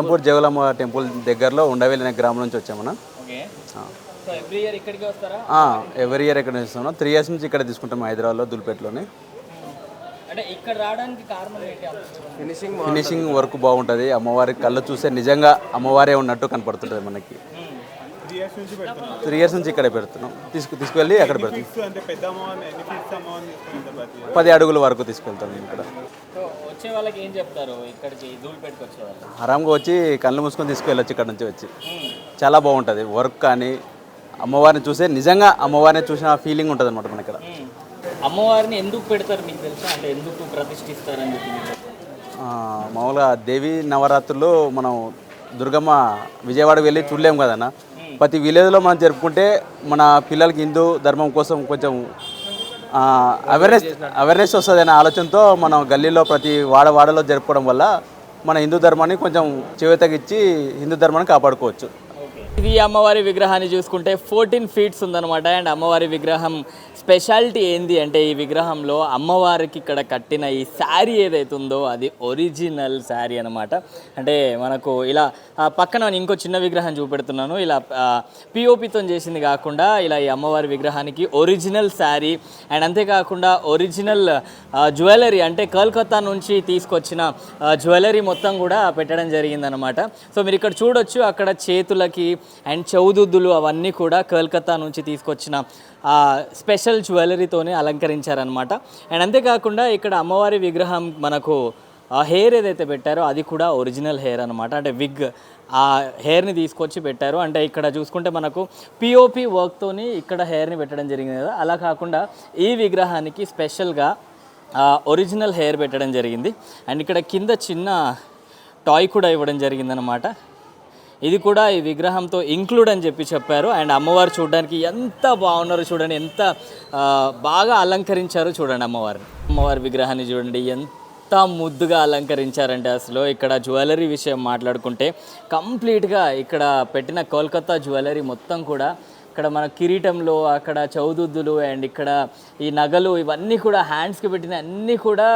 Allampur జగలమ్మ temple దగ్గరలో ఉండవేలి అనే గ్రామం నుంచి వచ్చామన్నా ఓకే. సో ఎవ్రీ ఇయర్ ఇక్కడికి వస్తారా? ఎవరి ఇయర్ ఇక్కడ ఇస్తున్నాం త్రీ ఇయర్స్ నుంచి ఇక్కడ తీసుకుంటాం హైదరాబాద్లో దుల్పేటలోనే. అంటే ఇక్కడ రావడానికి కారణం ఏంటి? ఫినిషింగ్ ఫినిషింగ్ వర్క్ బాగుంటుంది. అమ్మవారి కళ్ళు చూస్తే నిజంగా అమ్మవారే ఉన్నట్టు కనపడుతుంటుంది మనకి. త్రీ ఇయర్స్ నుంచి ఇక్కడే పెడుతున్నాం. తీసుకు తీసుకువెళ్ళి అక్కడ పెడుతున్నాం. పది అడుగుల వరకు తీసుకెళ్తాం ఇక్కడ. సో వచ్చే వాళ్ళకి ఏం చెప్తారు? ఇక్కడికి ధూళిపేటకి వచ్చే వాళ్ళు ఆరాంగా వచ్చి కళ్ళు మూసుకొని తీసుకువెళ్ళొచ్చు ఇక్కడ నుంచి వచ్చి. చాలా బాగుంటుంది. వర్క్ కానీ అమ్మవారిని చూస్తే నిజంగా అమ్మవారిని చూసిన ఫీలింగ్ ఉంటుంది అనమాట మన ఇక్కడ. అమ్మవారిని ఎందుకు పెడతారు మీకు తెలుసా? అంటే ఎందుకు ప్రతిష్ఠిస్తారని మామూలుగా దేవి నవరాత్రులు మనం దుర్గమ్మ విజయవాడ వెళ్ళి చూడలేం కదన్న? ప్రతి విలేజ్లో మనం జరుపుకుంటే మన పిల్లలకి హిందూ ధర్మం కోసం కొంచెం అవేర్నెస్ అవేర్నెస్ వస్తుంది అనే ఆలోచనతో మనం గల్లీలో ప్రతి వాడ వాడలో జరుపుకోవడం వల్ల మన హిందూ ధర్మాన్ని కొంచెం చేతగిచ్చి హిందూ ధర్మాన్ని కాపాడుకోవచ్చు. ఇది అమ్మవారి విగ్రహాన్ని చూసుకుంటే ఫోర్టీన్ ఫీట్స్ ఉందన్నమాట. అండ్ అమ్మవారి విగ్రహం స్పెషాలిటీ ఏంది అంటే ఈ విగ్రహంలో అమ్మవారికి ఇక్కడ కట్టిన ఈ శారీ ఏదైతే ఉందో అది ఒరిజినల్ శారీ అనమాట అంటే మనకు ఇలా పక్కన ఇంకో చిన్న విగ్రహం చూపెడుతున్నాను. ఇలా పిఓపితో చేసింది కాకుండా ఇలా ఈ అమ్మవారి విగ్రహానికి ఒరిజినల్ శారీ అండ్ అంతేకాకుండా ఒరిజినల్ జ్యువెలరీ అంటే కోల్కతా నుంచి తీసుకొచ్చిన జ్యువెలరీ మొత్తం కూడా పెట్టడం జరిగిందనమాట సో మీరు ఇక్కడ చూడొచ్చు అక్కడ చేతులకి అండ్ చౌదుద్దులు అవన్నీ కూడా కోల్కతా నుంచి తీసుకొచ్చిన స్పెషల్ జ్యువెలరీతోనే అలంకరించారనమాట అండ్ అంతేకాకుండా ఇక్కడ అమ్మవారి విగ్రహం మనకు ఆ హెయిర్ ఏదైతే పెట్టారో అది కూడా ఒరిజినల్ హెయిర్ అనమాట అంటే విగ్ ఆ హెయిర్ని తీసుకొచ్చి పెట్టారు. అంటే ఇక్కడ చూసుకుంటే మనకు పిఓపి వర్క్తోని ఇక్కడ హెయిర్ని పెట్టడం జరిగింది కదా. అలా కాకుండా ఈ విగ్రహానికి స్పెషల్గా ఒరిజినల్ హెయిర్ పెట్టడం జరిగింది. అండ్ ఇక్కడ కింద చిన్న టాయ్ కూడా ఇవ్వడం జరిగిందనమాట ఇది కూడా ఈ విగ్రహంతో ఇంక్లూడ్ అని చెప్పి చెప్పారు. అండ్ అమ్మవారు చూడడానికి ఎంత బాగున్నారో చూడండి ఎంత బాగా అలంకరించారో చూడండి అమ్మవారిని. అమ్మవారి విగ్రహాన్ని చూడండి ఎంత ముద్దుగా అలంకరించారంటే అసలు. ఇక్కడ జ్యువెలరీ విషయం మాట్లాడుకుంటే కంప్లీట్గా ఇక్కడ పెట్టిన కోల్కతా జ్యువెలరీ మొత్తం కూడా ఇక్కడ మన కిరీటంలో అక్కడ చౌదుద్దులు అండ్ ఇక్కడ ఈ నగలు ఇవన్నీ కూడా హ్యాండ్స్కి పెట్టిన అన్నీ కూడా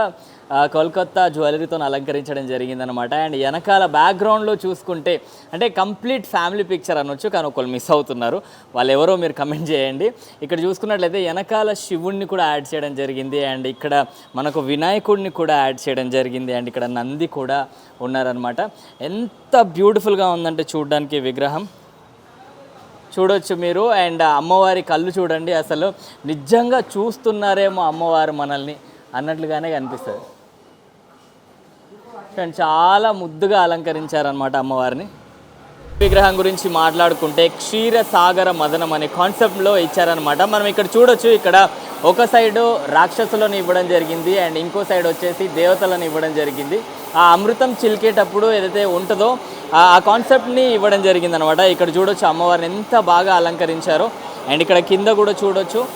కోల్కత్తా జ్యువెలరీతో అలంకరించడం జరిగిందనమాట అండ్ వెనకాల బ్యాక్గ్రౌండ్లో చూసుకుంటే అంటే కంప్లీట్ ఫ్యామిలీ పిక్చర్ అనొచ్చు కానీ ఒకళ్ళు మిస్ అవుతున్నారు. వాళ్ళు ఎవరో మీరు కమెంట్ చేయండి. ఇక్కడ చూసుకున్నట్లయితే వెనకాల శివుణ్ణి కూడా యాడ్ చేయడం జరిగింది. అండ్ ఇక్కడ మనకు వినాయకుడిని కూడా యాడ్ చేయడం జరిగింది. అండ్ ఇక్కడ నంది కూడా ఉన్నారనమాట ఎంత బ్యూటిఫుల్గా ఉందంటే చూడడానికి విగ్రహం. చూడొచ్చు మీరు. అండ్ అమ్మవారి కళ్ళు చూడండి. అసలు నిజంగా చూస్తున్నారేమో అమ్మవారు మనల్ని అన్నట్లుగానే కనిపిస్తుంది. అండ్ చాలా ముద్దుగా అలంకరించారనమాట అమ్మవారిని. విగ్రహం గురించి మాట్లాడుకుంటే క్షీర సాగర మదనం అనే కాన్సెప్ట్లో ఇచ్చారనమాట మనం ఇక్కడ చూడొచ్చు ఇక్కడ ఒక సైడు రాక్షసులను ఇవ్వడం జరిగింది అండ్ ఇంకో సైడ్ వచ్చేసి దేవతలను ఇవ్వడం జరిగింది. ఆ అమృతం చిలికేటప్పుడు ఏదైతే ఉంటుందో ఆ- కాన్సెప్ట్ని ఇవ్వడం జరిగింది అనమాట ఇక్కడ చూడొచ్చు అమ్మవారిని ఎంత బాగా అలంకరించారో. అండ్ ఇక్కడ కింద కూడా చూడొచ్చు.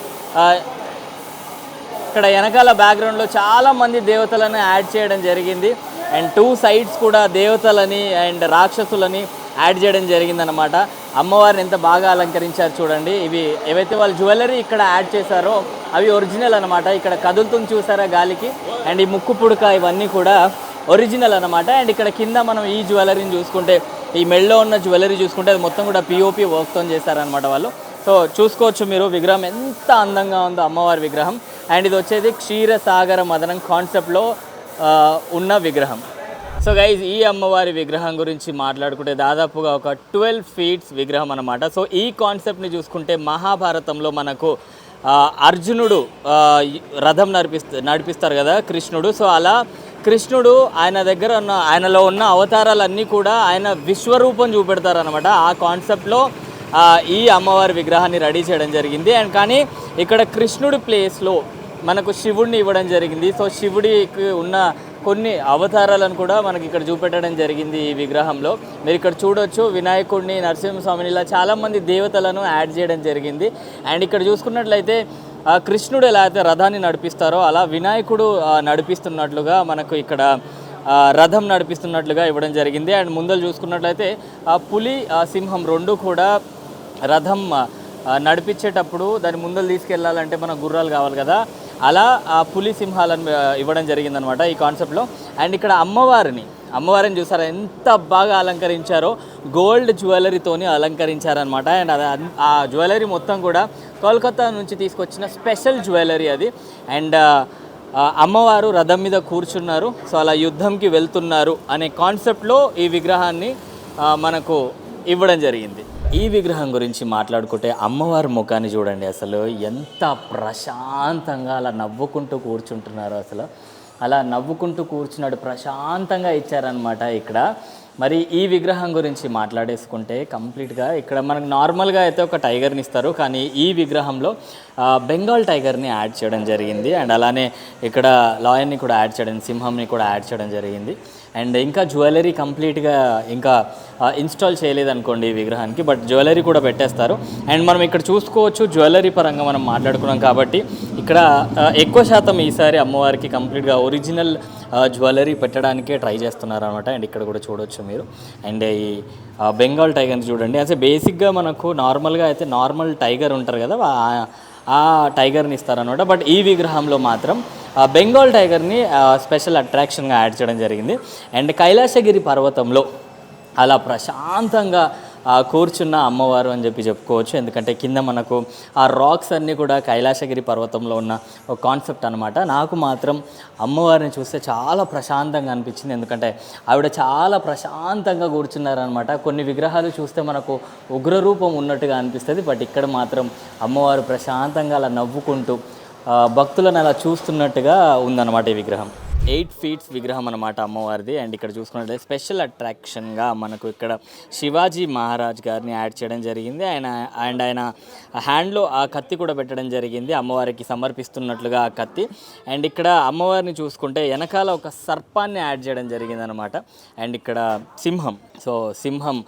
ఇక్కడ వెనకాల బ్యాక్గ్రౌండ్లో చాలామంది దేవతలను యాడ్ చేయడం జరిగింది. అండ్ టూ సైడ్స్ కూడా దేవతలని అండ్ రాక్షసులని యాడ్ చేయడం జరిగిందనమాట అమ్మవారిని ఎంత బాగా అలంకరించారు చూడండి. ఇవి ఏవైతే వాళ్ళు జ్యువెలరీ ఇక్కడ యాడ్ చేశారో అవి ఒరిజినల్ అనమాట ఇక్కడ కదులుతుంది చూసారా గాలికి? అండ్ ఈ ముక్కు పుడక ఇవన్నీ కూడా ఒరిజినల్ అనమాట అండ్ ఇక్కడ కింద మనం ఈ జ్యువెలరీని చూసుకుంటే ఈ మెళ్ళలో ఉన్న జ్యువెలరీ చూసుకుంటే అది మొత్తం కూడా పిఓపి వర్క్తో చేశారనమాట వాళ్ళు. సో చూసుకోవచ్చు మీరు విగ్రహం ఎంత అందంగా ఉందో అమ్మవారి విగ్రహం. అండ్ ఇది వచ్చేది క్షీరసాగర మదనం కాన్సెప్ట్లో ఉన్న విగ్రహం. సో గైజ్ ఈ అమ్మవారి విగ్రహం గురించి మాట్లాడుకుంటే దాదాపుగా ఒక ట్వెల్వ్ ఫీట్స్ విగ్రహం అనమాట సో ఈ కాన్సెప్ట్ని చూసుకుంటే మహాభారతంలో మనకు అర్జునుడు రథం నడిపిస్త నడిపిస్తారు కదా కృష్ణుడు. సో అలా కృష్ణుడు ఆయన దగ్గర ఉన్న ఆయనలో ఉన్న అవతారాలన్నీ కూడా ఆయన విశ్వరూపం చూపెడతారు అనమాట ఆ కాన్సెప్ట్లో ఈ అమ్మవారి విగ్రహాన్ని రెడీ చేయడం జరిగింది. అండ్ కానీ ఇక్కడ కృష్ణుడి ప్లేస్లో మనకు శివుడిని ఇవ్వడం జరిగింది. సో శివుడికి ఉన్న కొన్ని అవతారాలను కూడా మనకి ఇక్కడ చూపెట్టడం జరిగింది ఈ విగ్రహంలో. మీరు ఇక్కడ చూడొచ్చు వినాయకుడిని నరసింహస్వామిని ఇలా చాలామంది దేవతలను యాడ్ చేయడం జరిగింది. అండ్ ఇక్కడ చూసుకున్నట్లయితే కృష్ణుడు ఎలా అయితే రథాన్ని నడిపిస్తారో అలా వినాయకుడు నడిపిస్తున్నట్లుగా మనకు ఇక్కడ రథం నడిపిస్తున్నట్లుగా ఇవ్వడం జరిగింది. అండ్ ముందలు చూసుకున్నట్లయితే ఆ పులి సింహం రెండు కూడా రథం నడిపించేటప్పుడు దాని ముందలు తీసుకెళ్ళాలంటే మన గుర్రాలు కావాలి కదా. అలా ఆ పులి సింహాలను ఇవ్వడం జరిగిందనమాట ఈ కాన్సెప్ట్లో. అండ్ ఇక్కడ అమ్మవారిని అమ్మవారిని చూసారా ఎంత బాగా అలంకరించారో గోల్డ్ జ్యువెలరీతోని అలంకరించారనమాట అండ్ అది ఆ జ్యువెలరీ మొత్తం కూడా కోల్కతా నుంచి తీసుకొచ్చిన స్పెషల్ జ్యువెలరీ అది. అండ్ అమ్మవారు రథం మీద కూర్చున్నారు. సో అలా యుద్ధంకి వెళ్తున్నారు అనే కాన్సెప్ట్లో ఈ విగ్రహాన్ని మనకు ఇవ్వడం జరిగింది. ఈ విగ్రహం గురించి మాట్లాడుకుంటే అమ్మవారి ముఖాన్ని చూడండి అసలు. ఎంత ప్రశాంతంగా అలా నవ్వుకుంటూ కూర్చుంటున్నారు అసలు. అలా నవ్వుకుంటూ కూర్చున్నాడు ప్రశాంతంగా ఇచ్చారనమాట ఇక్కడ. మరి ఈ విగ్రహం గురించి మాట్లాడేసుకుంటే కంప్లీట్గా ఇక్కడ మనకు నార్మల్గా అయితే ఒక టైగర్ని ఇస్తారు కానీ ఈ విగ్రహంలో బెంగాల్ టైగర్ని యాడ్ చేయడం జరిగింది. అండ్ అలానే ఇక్కడ లాయన్ని కూడా యాడ్ చేయడం సింహంని కూడా యాడ్ చేయడం జరిగింది. అండ్ ఇంకా జ్యువెలరీ కంప్లీట్గా ఇంకా ఇన్స్టాల్ చేయలేదనుకోండి ఈ విగ్రహానికి బట్ జ్యువెలరీ కూడా పెట్టేస్తారు. అండ్ మనం ఇక్కడ చూసుకోవచ్చు జ్యువెలరీ పరంగా మనం మాట్లాడుకున్నాం కాబట్టి ఇక్కడ ఎక్కువ శాతం ఈసారి అమ్మవారికి కంప్లీట్గా ఒరిజినల్ జ్యువెలరీ పెట్టడానికే ట్రై చేస్తున్నారు అనమాట అండ్ ఇక్కడ కూడా చూడొచ్చు మీరు. అండ్ ఈ బెంగాల్ టైగర్ని చూడండి. అసలు బేసిక్గా మనకు నార్మల్గా అయితే నార్మల్ టైగర్ ఉంటారు కదా ఆ- టైగర్ని ఇస్తారనమాట బట్ ఈ విగ్రహంలో మాత్రం బెంగాల్ టైగర్ని స్పెషల్ అట్రాక్షన్గా యాడ్ చేయడం జరిగింది. అండ్ కైలాసగిరి పర్వతంలో అలా ప్రశాంతంగా కూర్చున్న అమ్మవారు అని చెప్పి చెప్పుకోవచ్చు. ఎందుకంటే కింద మనకు ఆ రాక్స్ అన్నీ కూడా కైలాసగిరి పర్వతంలో ఉన్న ఒక కాన్సెప్ట్ అనమాట నాకు మాత్రం అమ్మవారిని చూస్తే చాలా ప్రశాంతంగా అనిపించింది. ఎందుకంటే ఆవిడ చాలా ప్రశాంతంగా కూర్చున్నారనమాట కొన్ని విగ్రహాలు చూస్తే మనకు ఉగ్రరూపం ఉన్నట్టుగా అనిపిస్తుంది. బట్ ఇక్కడ మాత్రం అమ్మవారు ప్రశాంతంగా అలా నవ్వుకుంటూ భక్తులను అలా చూస్తున్నట్టుగా ఉందన్నమాట ఈ విగ్రహం. ఎయిట్ ఫీట్స్ విగ్రహం అనమాట అమ్మవారిది. అండ్ ఇక్కడ చూసుకున్నట్లయితే స్పెషల్ అట్రాక్షన్గా మనకు ఇక్కడ శివాజీ మహారాజ్ గారిని యాడ్ చేయడం జరిగింది. ఆయన అండ్ ఆయన హ్యాండ్లో ఆ కత్తి కూడా పెట్టడం జరిగింది. అమ్మవారికి సమర్పిస్తున్నట్లుగా ఆ కత్తి. అండ్ ఇక్కడ అమ్మవారిని చూసుకుంటే వెనకాల ఒక సర్పాన్ని యాడ్ చేయడం జరిగింది అనమాట అండ్ ఇక్కడ సింహం. సో సింహం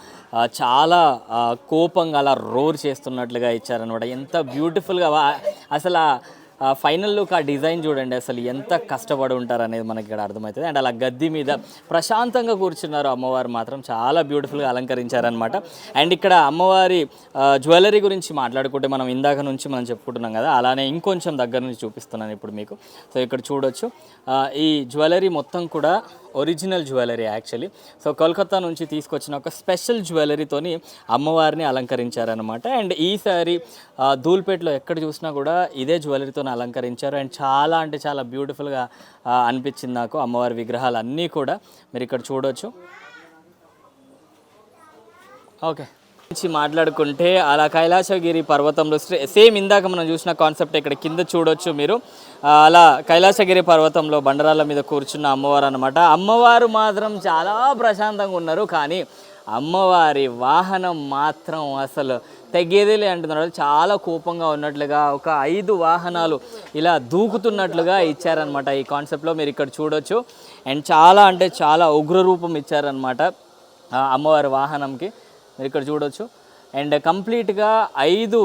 చాలా కోపంగా అలా రోర్ చేస్తున్నట్లుగా ఇచ్చారనమాట ఎంత బ్యూటిఫుల్గా అసలు ఫైనల్ లుక్ ఆ డిజైన్ చూడండి అసలు ఎంత కష్టపడి ఉంటారు అనేది మనకి ఇక్కడ అర్థమవుతుంది. అండ్ అలా గద్ది మీద ప్రశాంతంగా కూర్చున్నారు అమ్మవారు మాత్రం చాలా బ్యూటిఫుల్గా అలంకరించారనమాట అండ్ ఇక్కడ అమ్మవారి జ్యువెలరీ గురించి మాట్లాడుకుంటే మనం ఇందాక నుంచి మనం చెప్పుకుంటున్నాం కదా అలానే ఇంకొంచెం దగ్గర నుంచి చూపిస్తున్నాను ఇప్పుడు మీకు. సో ఇక్కడ చూడొచ్చు. ఈ జ్యువెలరీ మొత్తం కూడా original jewellery actually so Kolkata నుంచి తీసుకొచ్చిన ఒక స్పెషల్ జ్యువెలరీతోని అమ్మవారిని అలంకరించారనమాట అండ్ ఈసారి ఆ, ధూల్పేటలో ఎక్కడ చూసినా కూడా ఇదే జ్యువెలరీతో అలంకరించారు. అండ్ చాలా అంటే చాలా బ్యూటిఫుల్గా అనిపించింది నాకు అమ్మవారి విగ్రహాలు అన్నీ కూడా. మీరు ఇక్కడ చూడొచ్చు. ఓకే నుంచి మాట్లాడుకుంటే అలా కైలాసగిరి పర్వతంలో సేమ్ ఇందాక మనం చూసిన కాన్సెప్ట్ ఇక్కడ కింద చూడొచ్చు మీరు. అలా కైలాసగిరి పర్వతంలో బండరాళ్ళ మీద కూర్చున్న అమ్మవారు అనమాట అమ్మవారు మాత్రం చాలా ప్రశాంతంగా ఉన్నారు కానీ అమ్మవారి వాహనం మాత్రం అసలు తెగేదేలే అంటున్నారు. చాలా కోపంగా ఉన్నట్లుగా ఒక ఐదు వాహనాలు ఇలా దూకుతున్నట్లుగా ఇచ్చారనమాట ఈ కాన్సెప్ట్లో మీరు ఇక్కడ చూడొచ్చు. అండ్ చాలా అంటే చాలా ఉగ్ర రూపం ఇచ్చారనమాట అమ్మవారి వాహనంకి. మీరు ఇక్కడ చూడొచ్చు. అండ్ కంప్లీట్గా ఐదు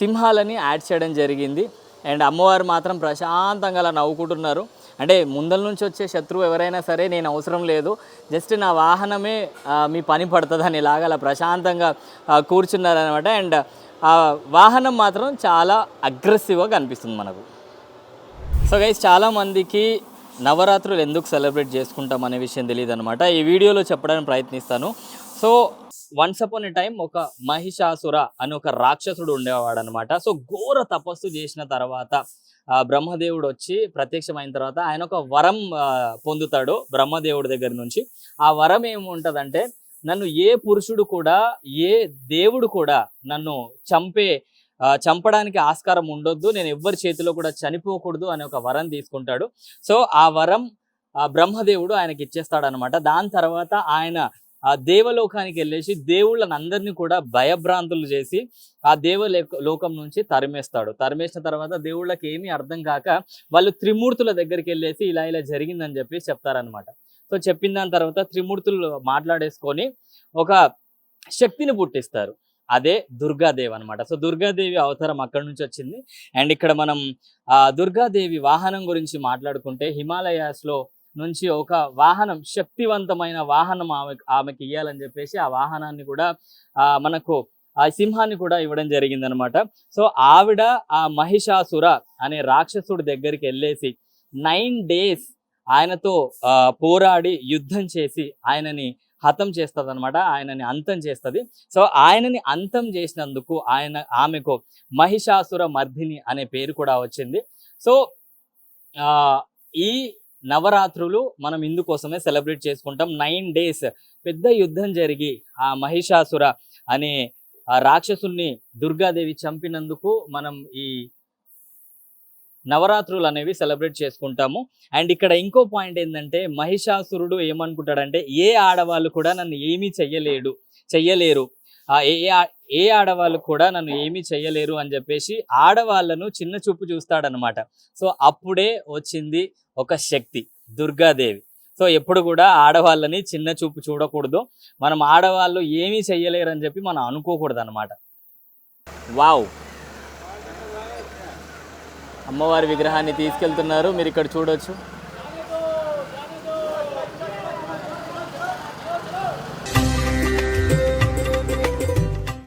సింహాలని యాడ్ చేయడం జరిగింది. అండ్ అమ్మవారు మాత్రం ప్రశాంతంగా అలా నవ్వుకుంటున్నారు. అంటే ముందల నుంచి వచ్చే శత్రువు ఎవరైనా సరే నేను అవసరం లేదు. జస్ట్ నా వాహనమే మీ పని పడుతుంది ఇలాగ అలా ప్రశాంతంగా కూర్చున్నారనమాట అండ్ ఆ వాహనం మాత్రం చాలా అగ్రెసివ్గా కనిపిస్తుంది మనకు. సో గైస్ చాలామందికి నవరాత్రులు ఎందుకు సెలబ్రేట్ చేసుకుంటాం అనే విషయం తెలియదు అనమాట ఈ వీడియోలో చెప్పడానికి ప్రయత్నిస్తాను. So once upon a time ఒక మహిషాసుర అని ఒక రాక్షసుడు ఉండేవాడు అనమాట సో ఘోర తపస్సు చేసిన తర్వాత బ్రహ్మదేవుడు వచ్చి ప్రత్యక్షమైన తర్వాత ఆయన ఒక వరం పొందుతాడు బ్రహ్మదేవుడి దగ్గర నుంచి. ఆ వరం ఏముంటుందంటే నన్ను ఏ పురుషుడు కూడా ఏ దేవుడు కూడా నన్ను చంపే చంపడానికి ఆస్కారం ఉండొద్దు నేను ఎవ్వరి చేతిలో కూడా చనిపోకూడదు అనే ఒక వరం తీసుకుంటాడు. సో ఆ వరం ఆ బ్రహ్మదేవుడు ఆయనకి ఇచ్చేస్తాడు అనమాట దాని తర్వాత ఆయన ఆ దేవలోకానికి వెళ్ళేసి దేవుళ్ళని అందరినీ కూడా భయభ్రాంతులు చేసి ఆ దేవ లోకం నుంచి తరిమేస్తాడు. తరిమేసిన తర్వాత దేవుళ్ళకి ఏమీ అర్థం కాక వాళ్ళు త్రిమూర్తుల దగ్గరికి వెళ్ళేసి ఇలా ఇలా జరిగిందని చెప్పి చెప్తారనమాట సో చెప్పిన దాని తర్వాత త్రిమూర్తులు మాట్లాడేసుకొని ఒక శక్తిని పుట్టిస్తారు. అదే దుర్గాదేవి అనమాట సో దుర్గాదేవి అవతారం అక్కడి నుంచి వచ్చింది. అండ్ ఇక్కడ మనం దుర్గాదేవి వాహనం గురించి మాట్లాడుకుంటే హిమాలయాస్లో నుంచి ఒక వాహనం శక్తివంతమైన వాహనం ఆమె ఆమెకి ఇవ్వాలని చెప్పేసి ఆ వాహనాన్ని కూడా మనకు ఆ సింహాన్ని కూడా ఇవ్వడం జరిగిందనమాట సో ఆవిడ ఆ మహిషాసుర అనే రాక్షసుడి దగ్గరికి వెళ్ళేసి నైన్ డేస్ ఆయనతో పోరాడి యుద్ధం చేసి ఆయనని హతం చేస్తుంది అనమాట ఆయనని అంతం చేస్తుంది. సో ఆయనని అంతం చేసినందుకు ఆయన ఆమెకు మహిషాసుర మర్ధిని అనే పేరు కూడా వచ్చింది. సో ఈ నవరాత్రులు మనం ఇందుకోసమే సెలబ్రేట్ చేసుకుంటాం. నైన్ డేస్ పెద్ద యుద్ధం జరిగి ఆ మహిషాసుర అనే రాక్షసుల్ని దుర్గాదేవి చంపినందుకు మనం ఈ నవరాత్రులు అనేవి సెలబ్రేట్ చేసుకుంటాము. అండ్ ఇక్కడ ఇంకో పాయింట్ ఏంటంటే మహిషాసురుడు ఏమనుకుంటాడంటే ఏ ఆడవాళ్ళు కూడా నన్ను ఏమీ చెయ్యలేడు చెయ్యలేరు. ఏ ఆ- ఏ ఆడవాళ్ళు కూడా నన్ను ఏమీ చెయ్యలేరు అని చెప్పేసి ఆడవాళ్ళను చిన్న చూపు చూస్తాడనమాట. సో అప్పుడే వచ్చింది ఒక శక్తి దుర్గాదేవి. సో ఎప్పుడు కూడా ఆడవాళ్ళని చిన్న చూపు చూడకూడదు. మనం ఆడవాళ్ళు ఏమీ చెయ్యలేరు అని చెప్పి మనం అనుకోకూడదు అనమాట వావ్! అమ్మవారి విగ్రహాన్ని తీసుకెళ్తున్నారు. మీరు ఇక్కడ చూడొచ్చు.